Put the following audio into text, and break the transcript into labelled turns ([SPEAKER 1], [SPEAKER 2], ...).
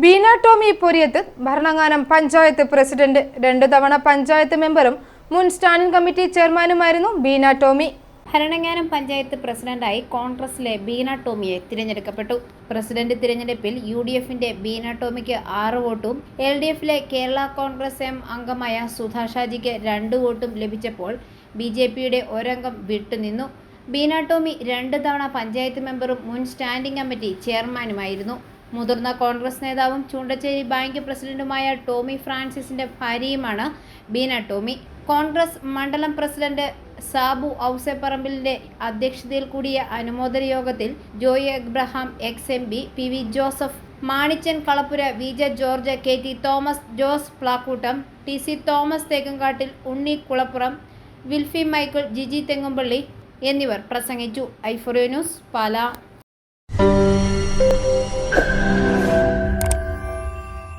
[SPEAKER 1] Beena Tomy Poriyath Bharananganam panchayat president രണ്ടു തവണ പഞ്ചായത്ത് മെമ്പറും മുൻ സ്റ്റാൻഡിംഗ് കമ്മിറ്റി ചെയർമാനുമായിരുന്നു ബീന ടോമി.
[SPEAKER 2] ഭരണങ്ങാനം പഞ്ചായത്ത് പ്രസിഡന്റായി കോൺഗ്രസിലെ ബീന ടോമിയെ തിരഞ്ഞെടുക്കപ്പെട്ടു. പ്രസിഡന്റ് തിരഞ്ഞെടുപ്പിൽ യു ഡി എഫിന്റെ ബീന ടോമിക്ക് ആറ് വോട്ടും എൽ ഡി എഫിലെ കേരള കോൺഗ്രസ് എം അംഗമായ സുധാഷാജിക്ക് രണ്ട് വോട്ടും ലഭിച്ചപ്പോൾ ബി ജെ പിയുടെ ഒരംഗം വിട്ടുനിന്നു ബീന ടോമി രണ്ട് തവണ പഞ്ചായത്ത് മെമ്പറും മുൻ സ്റ്റാൻഡിംഗ് കമ്മിറ്റി ചെയർമാനുമായിരുന്നു. മുതിർന്ന കോൺഗ്രസ് നേതാവും ചൂണ്ടച്ചേരി ബാങ്ക് പ്രസിഡന്റുമായ ടോമി ഫ്രാൻസിസിന്റെ ഭാര്യയുമാണ് ബീന ടോമി. കോൺഗ്രസ് മണ്ഡലം പ്രസിഡന്റ് സാബു ഔസെപ്പറമ്പിലിന്റെ അധ്യക്ഷതയിൽ കൂടിയ അനുമോദന യോഗത്തിൽ Joy Abraham ex M P P V Joseph Manichan Kalappura V J George K T Thomas Jose Plakkoottam T C Thomas Thekkankattil Unni Kulappuram Wilfy Michael Jiji Thengumpally എന്നിവർ പ്രസംഗിച്ചു. I for you news Pala.